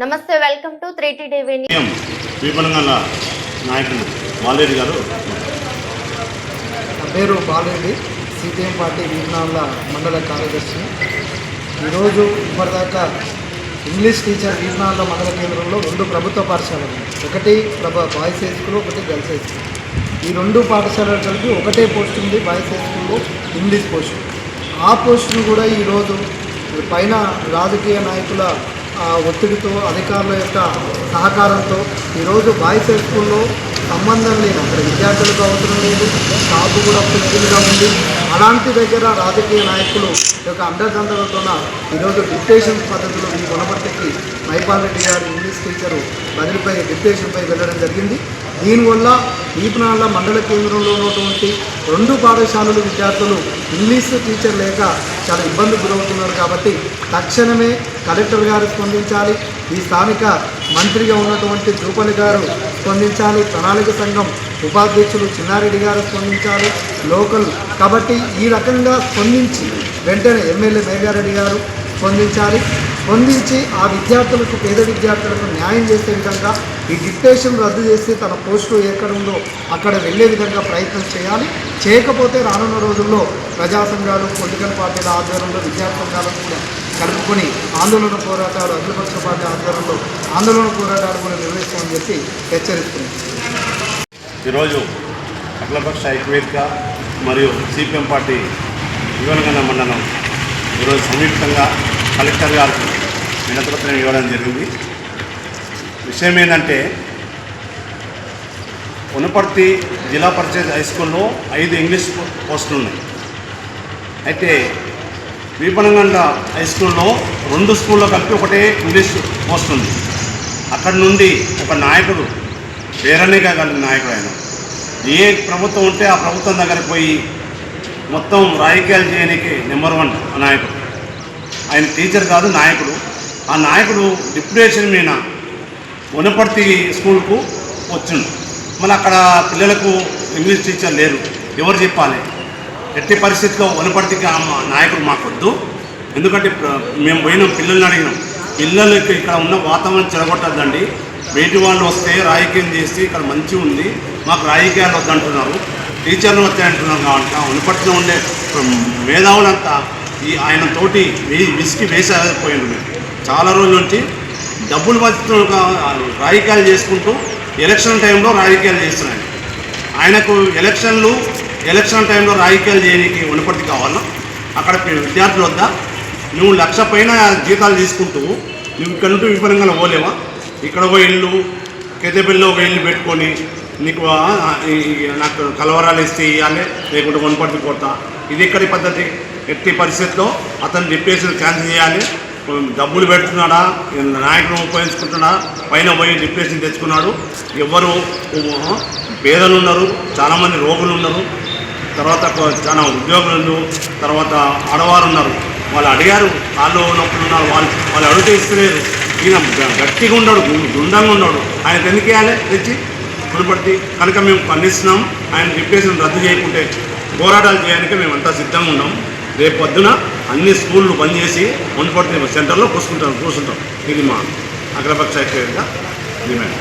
నమస్తే welcome to three TV విపణంగల నాయకులు వాలేరు గారు. నా పేరు బాలేండి సిపిఎం పార్టీ వీరనాళ్ళ మండల కార్యదర్శి. ఈరోజు ఇప్పటిదాకా ఇంగ్లీష్ టీచర్ వీరనాళ్ళ మండల కేంద్రంలో రెండు ప్రభుత్వ పాఠశాలలు ఉన్నాయి. ఒకటి ప్రభ బాయ్స్ హై స్కూల్ ఒకటి గర్ల్స్ హై స్కూల్. ఈ రెండు పాఠశాలలు కలిపి ఒకటే పోస్ట్ ఉంది బాయ్స్ హై స్కూల్లో ఇంగ్లీష్ పోస్ట్. ఆ పోస్టును కూడా ఈరోజు పైన రాజకీయ నాయకుల ఒత్తిడితో అధికారుల యొక్క సహకారంతో ఈరోజు బాయ్స్ హై స్కూల్లో సంబంధం లేదు అక్కడ విద్యార్థులకు అవసరం లేదు. స్టాఫ్ కూడా ఫుల్ఫిల్గా ఉంది. అలాంటి దగ్గర రాజకీయ నాయకులు యొక్క అండదండలతోన ఈరోజు డిప్టేషన్ పద్ధతిలో ఈ గుణపర్తికి మైపాల్ రెడ్డి గారు ఇంగ్లీష్ టీచరు బదిలీపై డిప్టేషన్పై వెళ్ళడం జరిగింది. దీనివల్ల దీపనాళ్ళ మండల కేంద్రంలో ఉన్నటువంటి రెండు పాఠశాలలు విద్యార్థులు ఇంగ్లీష్ టీచర్ లేక చాలా ఇబ్బంది గురవుతున్నారు కాబట్టి తక్షణమే కలెక్టర్ గారు స్పందించాలి. ఈ స్థానిక మంత్రిగా ఉన్నటువంటి జూపల్లి గారు స్పందించాలి. ప్రణాళిక సంఘం ఉపాధ్యక్షులు చిన్నారెడ్డి గారు స్పందించాలి లోకల్ కాబట్టి ఈ రకంగా స్పందించి వెంటనే ఎమ్మెల్యే మేఘారెడ్డి గారు స్పందించాలి. స్పందించి ఆ విద్యార్థులకు పేద విద్యార్థులకు న్యాయం చేసే విధంగా ఈ డిక్టేషన్ రద్దు చేసి తన పోస్టు ఎక్కడ ఉందో అక్కడ వెళ్ళే విధంగా ప్రయత్నం చేయాలి. చేయకపోతే రానున్న రోజుల్లో ప్రజా సంఘాలు పొలిటికల్ పార్టీల ఆధ్వర్యంలో విద్యార్థి సంఘాలను కూడా కలుపుకొని ఆందోళన పోరాటాలు అఖిలపక్ష పార్టీ ఆధ్వర్యంలో ఆందోళన పోరాటాలు కూడా నిర్వహిస్తామని చెప్పి హెచ్చరిస్తున్నాం. ఈరోజు అఖిలపక్ష ఐక్యవేదిక మరియు సిపిఎం పార్టీ యువనగండ మండలం ఈరోజు సంయుక్తంగా కలెక్టర్ గారికి వినతిపత్రం ఇవ్వడం జరిగింది. విషయం ఏంటంటే ఉనపర్తి జిల్లా పరిషత్ హై స్కూల్లో ఐదు ఇంగ్లీష్ పోస్టులు ఉన్నాయి అయితే వీపనంగండ హై స్కూల్లో రెండు స్కూల్లో కలిపి ఒకటే ఇంగ్లీష్ పోస్ట్ ఉంది. అక్కడి నుండి ఒక నాయకుడు పేరనే కలిగిన నాయకుడు ఆయన. ఏ ప్రభుత్వం ఉంటే ఆ ప్రభుత్వం దగ్గరికి పోయి మొత్తం రాజకీయాలు చేయడానికి నెంబర్ వన్ నాయకుడు. ఆయన టీచర్ కాదు నాయకుడు. ఆ నాయకుడు డిప్యుటేషన్ మీద వనపర్తి స్కూల్కు వచ్చిండు. మళ్ళీ అక్కడ పిల్లలకు ఇంగ్లీష్ టీచర్ లేరు. ఎవరు చెప్పాలి? ఎట్టి పరిస్థితిలో వనపర్తికి మా నాయకుడు మాకొద్దు. ఎందుకంటే మేము పోయినాం పిల్లల్ని అడిగినాం. పిల్లలకి ఇక్కడ ఉన్న వాతావరణం చెడగొట్టద్దండి. వేటి వాళ్ళు వస్తే రాజకీయం చేసి ఇక్కడ మంచిగా ఉంది. మాకు రాజకీయాలు వద్దంటున్నారు. టీచర్లు వస్తాయంటున్నారు కాబట్టి ఆ వనపర్తిలో ఉండే మేధావులంతా ఈ ఆయన తోటి విసికి వేసపోయిండు మేము. చాలా రోజుల నుంచి డబ్బులు బతుకుతూ రాజకీయాలు చేసుకుంటూ ఎలక్షన్ టైంలో రాజకీయాలు చేస్తున్నాయి. ఆయనకు ఎలక్షన్లు ఎలక్షన్ టైంలో రాజకీయాలు చేయడానికి వనపర్తి కావాలా? అక్కడ విద్యార్థుల వద్ద? నువ్వు లక్ష పైన జీతాలు తీసుకుంటూ నువ్వు ఇక్కడ నుండి విపరంగా పోలేవా? ఇక్కడ ఒక ఇల్లు కెతెపల్లిలో ఒక ఇల్లు పెట్టుకొని నీకు నాకు కలవరాలు ఇస్తే ఇవ్వాలి లేకుంటే వనపర్తి పోతా ఇది ఎక్కడి పద్ధతి? ఎట్టి పరిస్థితిలో అతను డిప్రెషన్ క్యాన్సిల్ చేయాలి డబ్బులు పెడుతున్నాడా? నాయకుడు ఉపయోగించుకుంటున్నా పైన పోయి డిప్రెషన్ తెచ్చుకున్నాడు. ఎవరు పేదలు ఉన్నారు చాలామంది రోగులు ఉన్నారు. తర్వాత చాలా ఉద్యోగులు ఉన్నారు తర్వాత ఆడవారు ఉన్నారు వాళ్ళు అడిగారు కాళ్ళు నొప్పులు ఉన్నారు వాళ్ళు వాళ్ళు అడిగితే ఇస్తలేరు ఈయన గట్టిగా ఉన్నాడు గుండంగా ఉన్నాడు. ఆయన ఎందుకు వేయాలి తెచ్చి కొనపట్టి కనుక మేము ఖండిస్తున్నాం ఆయన డిప్రెషన్ రద్దు చేయకుంటే పోరాటాలు చేయడానికి మేమంతా సిద్ధంగా ఉన్నాం. రేపు పొద్దున అన్ని స్కూళ్ళు బంద్ చేసి మున్పట్టి సెంటర్లో కూర్చుంటాం కూర్చుంటాం. ఇది మా అగ్రపక్ష డిమాండ్